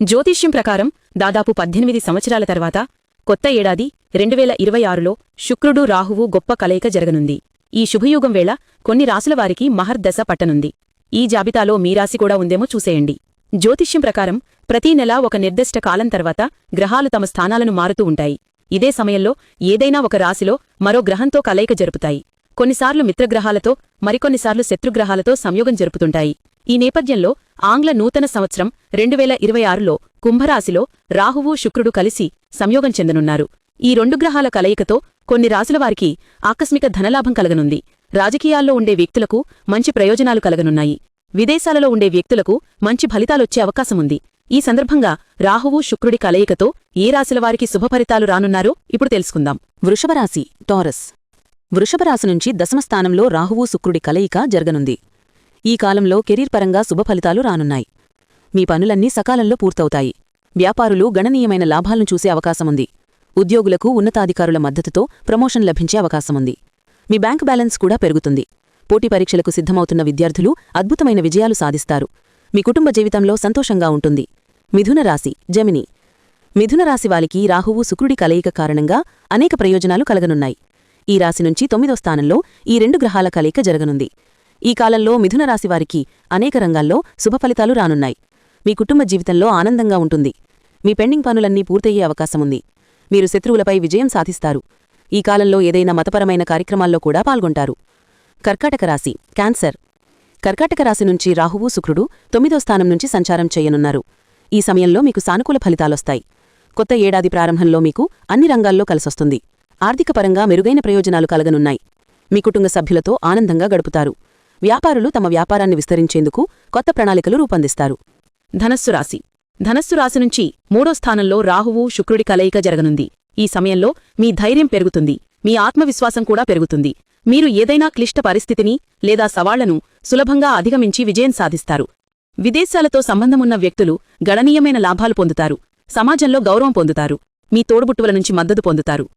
జ్యోతిష్యం ప్రకారం దాదాపు పద్దెనిమిది సంవత్సరాల తర్వాత కొత్త ఏడాది రెండువేల ఇరవై ఆరులో శుక్రుడు రాహువు గొప్ప కలయిక జరగనుంది. ఈ శుభయుగం వేళ కొన్ని రాసులవారికి మహర్దశ పట్టనుంది. ఈ జాబితాలో మీ రాశి కూడా ఉందేమో చూసేయండి. జ్యోతిష్యం ప్రకారం ప్రతీ నెలా ఒక నిర్దిష్ట కాలం తర్వాత గ్రహాలు తమ స్థానాలను మారుతూ ఉంటాయి. ఇదే సమయంలో ఏదైనా ఒక రాశిలో మరో గ్రహంతో కలయిక జరుపుతాయి. కొన్నిసార్లు మిత్రగ్రహాలతో మరికొన్నిసార్లు శత్రుగ్రహాలతో సంయోగం జరుపుతుంటాయి. ఈ నేపథ్యంలో ఆంగ్ల నూతన సంవత్సరం రెండువేల ఇరవై ఆరులో కుంభరాశిలో రాహువు శుక్రుడు కలిసి సంయోగం చెందనున్నారు. ఈ రెండు గ్రహాల కలయికతో కొన్ని రాశుల వారికి ఆకస్మిక ధనలాభం కలగనుంది. రాజకీయాల్లో ఉండే వ్యక్తులకు మంచి ప్రయోజనాలు కలగనున్నాయి. విదేశాలలో ఉండే వ్యక్తులకు మంచి ఫలితాలొచ్చే అవకాశముంది. ఈ సందర్భంగా రాహువు శుక్రుడి కలయికతో ఏ రాశుల వారికి శుభఫలితాలు రానున్నారో ఇప్పుడు తెలుసుకుందాం. వృషభరాశి టారస్. వృషభరాశి నుంచి దశమస్థానంలో రాహువు శుక్రుడి కలయిక జరగనుంది. ఈ కాలంలో కెరీర్ పరంగా శుభఫలితాలు రానున్నాయి. మీ పనులన్నీ సకాలంలో పూర్తవుతాయి. వ్యాపారులు గణనీయమైన లాభాలను చూసే అవకాశముంది. ఉద్యోగులకు ఉన్నతాధికారుల మద్దతుతో ప్రమోషన్ లభించే అవకాశముంది. మీ బ్యాంక్ బ్యాలెన్స్ కూడా పెరుగుతుంది. పోటీ పరీక్షలకు సిద్ధమవుతున్న విద్యార్థులు అద్భుతమైన విజయాలు సాధిస్తారు. మీ కుటుంబ జీవితంలో సంతోషంగా ఉంటుంది. మిథున రాశి జమిని. మిథున రాశి వారికి రాహువు శుక్రుడి కలయిక కారణంగా అనేక ప్రయోజనాలు కలగనున్నాయి. ఈ రాశి నుంచి తొమ్మిదో స్థానంలో ఈ రెండు గ్రహాల కలయిక జరగనుంది. ఈ కాలంలో మిథున రాశి వారికి అనేక రంగాల్లో శుభఫలితాలు రానున్నాయి. మీ కుటుంబ జీవితంలో ఆనందంగా ఉంటుంది. మీ పెండింగ్ పనులన్నీ పూర్తయ్యే అవకాశముంది. మీరు శత్రువులపై విజయం సాధిస్తారు. ఈ కాలంలో ఏదైనా మతపరమైన కార్యక్రమాల్లో కూడా పాల్గొంటారు. కర్కాటక రాశి క్యాన్సర్. కర్కాటక రాశి నుంచి రాహువు శుక్రుడు తొమ్మిదో స్థానం నుంచి సంచారం చేయనున్నారు. ఈ సమయంలో మీకు సానుకూల ఫలితాలొస్తాయి. కొత్త ఏడాది ప్రారంభంలో మీకు అన్ని రంగాల్లో కలిసొస్తుంది. ఆర్థికపరంగా మెరుగైన ప్రయోజనాలు కలగనున్నాయి. మీ కుటుంబ సభ్యులతో ఆనందంగా గడుపుతారు. వ్యాపారులు తమ వ్యాపారాన్ని విస్తరించేందుకు కొత్త ప్రణాళికలు రూపొందిస్తారు. ధనస్సు రాశి. ధనస్సు రాశి నుంచి మూడో స్థానంలో రాహువు శుక్రుడి కలయిక జరగనుంది. ఈ సమయంలో మీ ధైర్యం పెరుగుతుంది. మీ ఆత్మవిశ్వాసం కూడా పెరుగుతుంది. మీరు ఏదైనా క్లిష్ట పరిస్థితిని లేదా సవాళ్ళను సులభంగా అధిగమించి విజయం సాధిస్తారు. విదేశాలతో సంబంధమున్న వ్యక్తులు గణనీయమైన లాభాలు పొందుతారు. సమాజంలో గౌరవం పొందుతారు. మీ తోడుబుట్టువుల నుంచి మద్దతు పొందుతారు.